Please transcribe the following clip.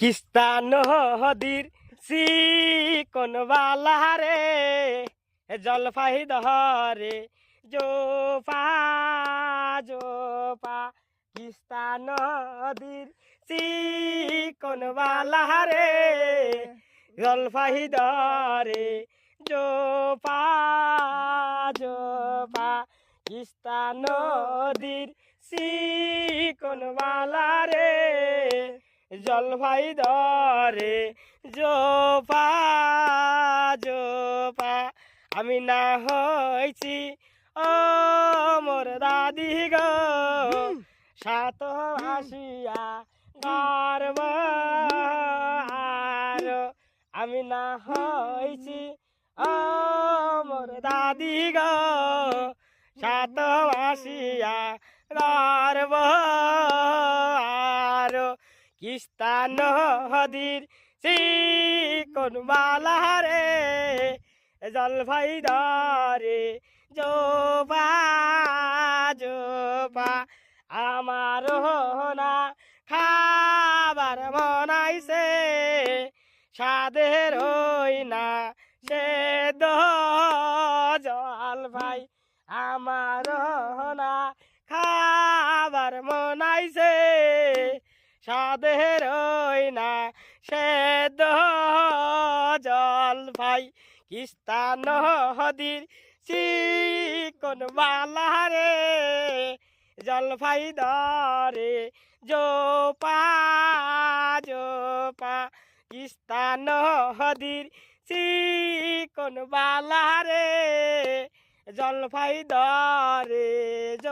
কিস্তা নদীর কোন বালারে জলফাই দহরে, জোপা জোপা। কিস্তা নদীর কোন বালারে জলফাই দরে জোপা জোপা। কিস্তা নদীর কোন বালারে জলফাই ধরে জোপা জোপা আমি না হয়েছি ও মোর দাদি গো। সাত হাসিয়া গর্ব আমি না হয়েছি ও মোর দাদি গো। সাত হাসিয়া গর্ব কিস্তা নদীর কোন বালারে জলফাই ধরে জোপা জোপা, আমার না খাবার মনাইছে সাদের হই না সে জল ভাই আমার না সাদের না, সে জল ভাই। কিস্তা নদীর চিকন বালারে, জল ভাই ধরে জোপা জোপা। কিস্তা নদীর চিকন বালারে জলফাই ধরে জোপা